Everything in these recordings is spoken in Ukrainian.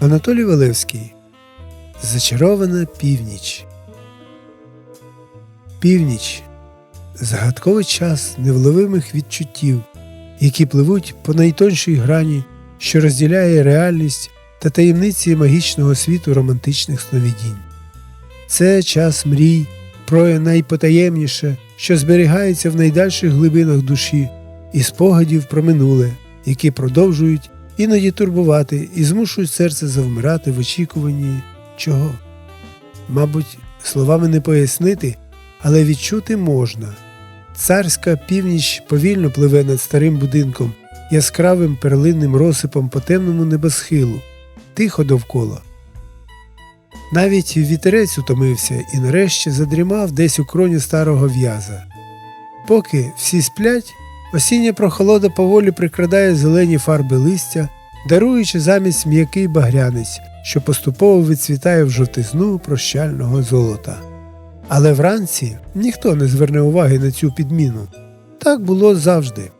Анатолій Валевський Зачарована північ. Північ загадковий час невловимих відчуттів, які пливуть по найтоншій грані, що розділяє реальність та таємниці магічного світу романтичних сновидінь. Це час мрій про найпотаємніше, що зберігається в найдальших глибинах душі, і спогадів про минуле, які продовжують іноді турбувати і змушують серце завмирати в очікуванні чого. Мабуть, словами не пояснити, але відчути можна. Царська північ повільно пливе над старим будинком, яскравим перлинним розсипом по темному небосхилу, тихо довкола. Навіть вітерець утомився і нарешті задрімав десь у кроні старого в'яза. Поки всі сплять, осіння прохолода поволі прикрадає зелені фарби листя, даруючи замість м'який багрянець, що поступово відцвітає в жовтизну прощального золота. Але вранці ніхто не зверне уваги на цю підміну. Так було завжди.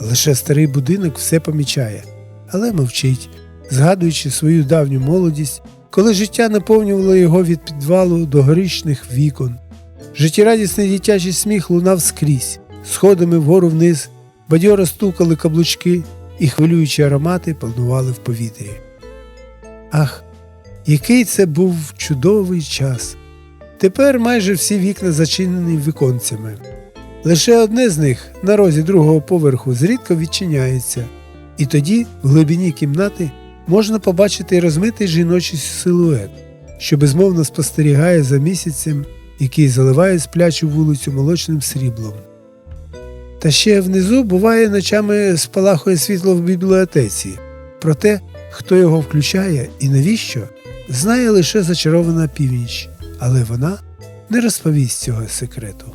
Лише старий будинок все помічає, але мовчить, згадуючи свою давню молодість, коли життя наповнювало його від підвалу до горішних вікон. Життєрадісний дитячий сміх лунав скрізь, сходами вгору вниз, бадьоро стукали каблучки, і хвилюючі аромати панували в повітрі. Ах, який це був чудовий час! Тепер майже всі вікна зачинені віконцями. Лише одне з них на розі другого поверху зрідка відчиняється, і тоді, в глибині кімнати, можна побачити розмитий жіночий силует, що безмовно спостерігає за місяцем, який заливає сплячу вулицю молочним сріблом. Та ще внизу буває ночами спалахує світло в бібліотеці, проте, хто його включає і навіщо, знає лише зачарована північ, але вона не розповість цього секрету.